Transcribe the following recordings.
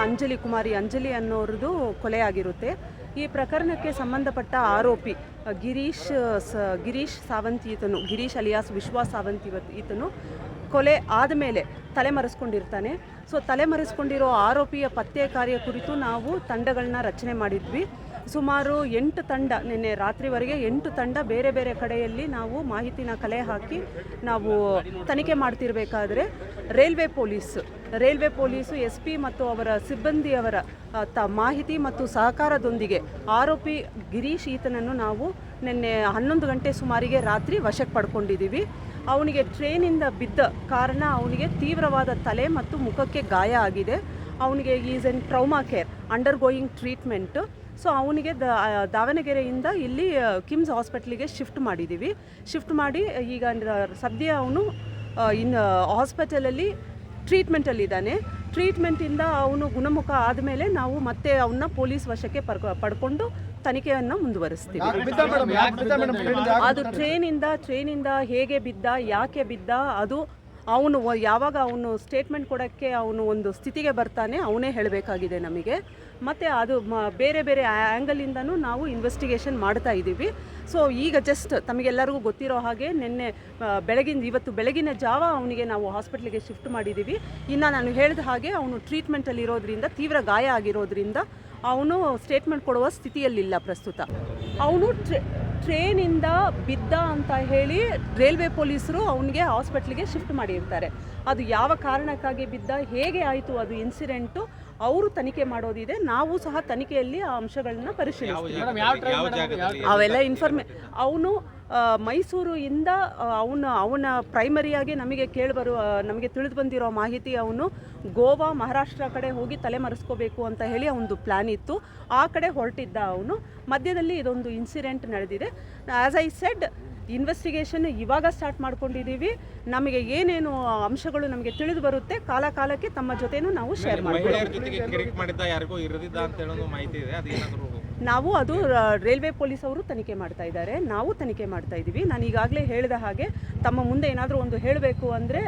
ಅಂಜಲಿ ಕುಮಾರಿ, ಅಂಜಲಿ ಅನ್ನೋರದು ಕೊಲೆ ಆಗಿರುತ್ತೆ. ಈ ಪ್ರಕರಣಕ್ಕೆ ಸಂಬಂಧಪಟ್ಟ ಆರೋಪಿ ಗಿರೀಶ್, ಸ, ಗಿರೀಶ್ ಸಾವಂತ್ ಈತನು, ಗಿರೀಶ್ ಅಲಿಯಾಸ್ ವಿಶ್ವಾಸ್ ಸಾವಂತ್ ಇವತ್ತು ಈತನು ಕೊಲೆ ಆದಮೇಲೆ ತಲೆಮರೆಸ್ಕೊಂಡಿರ್ತಾನೆ. ಸೊ, ತಲೆಮರೆಸ್ಕೊಂಡಿರೋ ಆರೋಪಿಯ ಪತ್ತೆ ಕಾರ್ಯ ಕುರಿತು ನಾವು ತಂಡಗಳನ್ನ ರಚನೆ ಮಾಡಿದ್ವಿ. ಸುಮಾರು ಎಂಟು ತಂಡ, ನಿನ್ನೆ ರಾತ್ರಿವರೆಗೆ ಎಂಟು ತಂಡ ಬೇರೆ ಬೇರೆ ಕಡೆಯಲ್ಲಿ ನಾವು ಮಾಹಿತಿನ ಕಲೆ ಹಾಕಿ ನಾವು ತನಿಖೆ ಮಾಡ್ತಿರಬೇಕಾದ್ರೆ railway police, railway police, S P ಮತ್ತು ಅವರ ಸಿಬ್ಬಂದಿಯವರ ತ ಮಾಹಿತಿ ಮತ್ತು ಸಹಕಾರದೊಂದಿಗೆ ಆರೋಪಿ ಗಿರೀಶ್ ಈತನನ್ನು ನಾವು ನಿನ್ನೆ ಹನ್ನೊಂದು ಗಂಟೆ ಸುಮಾರಿಗೆ ರಾತ್ರಿ ವಶಕ್ಕೆ ಪಡ್ಕೊಂಡಿದ್ದೀವಿ. ಅವನಿಗೆ ಟ್ರೈನಿಂದ ಬಿದ್ದ ಕಾರಣ ಅವನಿಗೆ ತೀವ್ರವಾದ ತಲೆ ಮತ್ತು ಮುಖಕ್ಕೆ ಗಾಯ ಆಗಿದೆ. ಅವನಿಗೆ is an trauma care undergoing treatment. So ಅವನಿಗೆ ದ ದಾವಣಗೆರೆಯಿಂದ ಇಲ್ಲಿ ಕಿಮ್ಸ್ ಹಾಸ್ಪಿಟ್ಲಿಗೆ ಶಿಫ್ಟ್ ಮಾಡಿದ್ದೀವಿ ಶಿಫ್ಟ್ ಮಾಡಿ ಈಗ ಸದ್ಯ ಅವನು ಇನ್ನು ಹಾಸ್ಪಿಟಲಲ್ಲಿ ಟ್ರೀಟ್ಮೆಂಟಲ್ಲಿದ್ದಾನೆ ಟ್ರೀಟ್ಮೆಂಟಿಂದ ಅವನು ಗುಣಮುಖ ಆದಮೇಲೆ ನಾವು ಮತ್ತೆ ಅವನ್ನ ಪೊಲೀಸ್ ವಶಕ್ಕೆ ಪರ್ಕ ಪಡ್ಕೊಂಡು ತನಿಖೆಯನ್ನು ಮುಂದುವರಿಸ್ತೀವಿ. ಅದು ಟ್ರೈನಿಂದ ಟ್ರೈನಿಂದ ಹೇಗೆ ಬಿದ್ದ ಯಾಕೆ ಬಿದ್ದ ಅದು ಅವನು ಯಾವಾಗ ಅವನು ಸ್ಟೇಟ್ಮೆಂಟ್ ಕೊಡೋಕ್ಕೆ ಅವನು ಒಂದು ಸ್ಥಿತಿಗೆ ಬರ್ತಾನೆ, ಅವನೇ ಹೇಳಬೇಕಾಗಿದೆ ನಮಗೆ. ಮತ್ತು ಅದು ಬೇರೆ ಬೇರೆ ಆ್ಯಂಗಲಿಂದನೂ ನಾವು ಇನ್ವೆಸ್ಟಿಗೇಷನ್ ಮಾಡ್ತಾ ಇದ್ದೀವಿ. ಸೊ ಈಗ ಜಸ್ಟ್ ತಮಗೆಲ್ಲರಿಗೂ ಗೊತ್ತಿರೋ ಹಾಗೆ ನಿನ್ನೆ ಬೆಳಗಿನ ಇವತ್ತು ಬೆಳಗಿನ ಜಾವ ಅವನಿಗೆ ನಾವು ಹಾಸ್ಪಿಟ್ಲಿಗೆ ಶಿಫ್ಟ್ ಮಾಡಿದ್ದೀವಿ. ಇನ್ನು ನಾನು ಹೇಳಿದ ಹಾಗೆ ಅವನು ಟ್ರೀಟ್ಮೆಂಟಲ್ಲಿ ಇರೋದ್ರಿಂದ, ತೀವ್ರ ಗಾಯ ಆಗಿರೋದ್ರಿಂದ ಅವನು ಸ್ಟೇಟ್ಮೆಂಟ್ ಕೊಡುವ ಸ್ಥಿತಿಯಲ್ಲಿಲ್ಲ ಪ್ರಸ್ತುತ. ಅವನು ಟ್ರೈನಿಂದ ಬಿದ್ದ ಅಂತ ಹೇಳಿ ರೈಲ್ವೆ ಪೊಲೀಸರು ಅವನಿಗೆ ಹಾಸ್ಪಿಟ್ಲಿಗೆ ಶಿಫ್ಟ್ ಮಾಡಿರ್ತಾರೆ. ಅದು ಯಾವ ಕಾರಣಕ್ಕಾಗಿ ಬಿದ್ದ, ಹೇಗೆ ಆಯಿತು, ಅದು ಇನ್ಸಿಡೆಂಟು ಅವರು ತನಿಖೆ ಮಾಡೋದಿದೆ ನಾವು ಸಹ ತನಿಖೆಯಲ್ಲಿ ಆ ಅಂಶಗಳನ್ನ ಪರಿಶೀಲಿಸ್ತೀವಿ. ಅವೆಲ್ಲ ಇನ್ಫಾರ್ಮೇ ಅವನು ಮೈಸೂರು ಇಂದ ಅವನ ಅವನ ಪ್ರೈಮರಿಯಾಗಿ ನಮಗೆ ಕೇಳಿಬರುವ ನಮಗೆ ತಿಳಿದು ಬಂದಿರೋ ಮಾಹಿತಿ ಅವನು ಗೋವಾ ಮಹಾರಾಷ್ಟ್ರ ಕಡೆ ಹೋಗಿ ತಲೆಮರೆಸ್ಕೋಬೇಕು ಅಂತ ಹೇಳಿ ಅವನದು ಪ್ಲ್ಯಾನ್ ಇತ್ತು. ಆ ಕಡೆ ಹೊರಟಿದ್ದ ಅವನು. ಮಧ್ಯದಲ್ಲಿ ಇದೊಂದು ಇನ್ಸಿಡೆಂಟ್ ನಡೆದಿದೆ. ಆ್ಯಸ್ ಐ ಸೆಡ್ ಇನ್ವೆಸ್ಟಿಗೇಷನ್ ಇವಾಗ ಸ್ಟಾರ್ಟ್ ಮಾಡ್ಕೊಂಡಿದ್ದೀವಿ ನಮಗೆ ಏನೇನು ಅಂಶಗಳು ನಮಗೆ ತಿಳಿದು ಬರುತ್ತೆ ಕಾಲ ಕಾಲಕ್ಕೆ ತಮ್ಮ ಜೊತೆನೂ ನಾವು ಶೇರ್ ಮಾಡ್ತೀವಿ ನಾವು ಅದು ರೈಲ್ವೆ ಪೊಲೀಸ್ ಅವರು ತನಿಖೆ ಮಾಡ್ತಾ ಇದ್ದಾರೆ. ನಾವು ತನಿಖೆ ಮಾಡ್ತಾ ಇದ್ದೀವಿ. ನಾನು ಈಗಾಗಲೇ ಹೇಳಿದ ಹಾಗೆ ತಮ್ಮ ಮುಂದೆ ಏನಾದರೂ ಒಂದು ಹೇಳಬೇಕು ಅಂದರೆ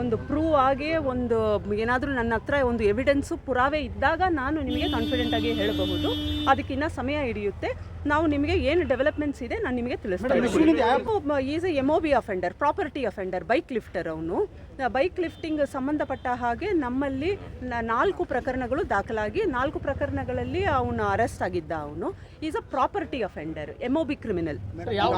ಒಂದು ಪ್ರೂವ್ ಆಗಿ ಒಂದು ಏನಾದರೂ ನನ್ನ ಹತ್ರ ಒಂದು ಎವಿಡೆನ್ಸು ಪುರಾವೆ ಇದ್ದಾಗ ನಾನು ನಿಮಗೆ ಕಾನ್ಫಿಡೆಂಟ್ ಆಗಿ ಹೇಳಬಹುದು. ಅದಕ್ಕಿನ್ನ ಸಮಯ ಹಿಡಿಯುತ್ತೆ. ನಾವು ನಿಮಗೆ ಏನು ಡೆವಲಪ್ಮೆಂಟ್ಸ್ ಇದೆ ನಾನು ನಿಮಗೆ ತಿಳಿಸ್ತೀನಿ. Is A M O B offender property offender bike lifter ಅವನು. ಬೈಕ್ ಲಿಫ್ಟಿಂಗ್ ಸಂಬಂಧಪಟ್ಟ ಹಾಗೆ ನಮ್ಮಲ್ಲಿ ನ- ನಾಲ್ಕು ಪ್ರಕರಣಗಳು ದಾಖಲಾಗಿ ನಾಲ್ಕು ಪ್ರಕರಣಗಳಲ್ಲಿ ಅವನು ಅರೆಸ್ಟ್ ಆಗಿದ್ದ ಅವನು. Is a property offender M O B criminal ಯಾವ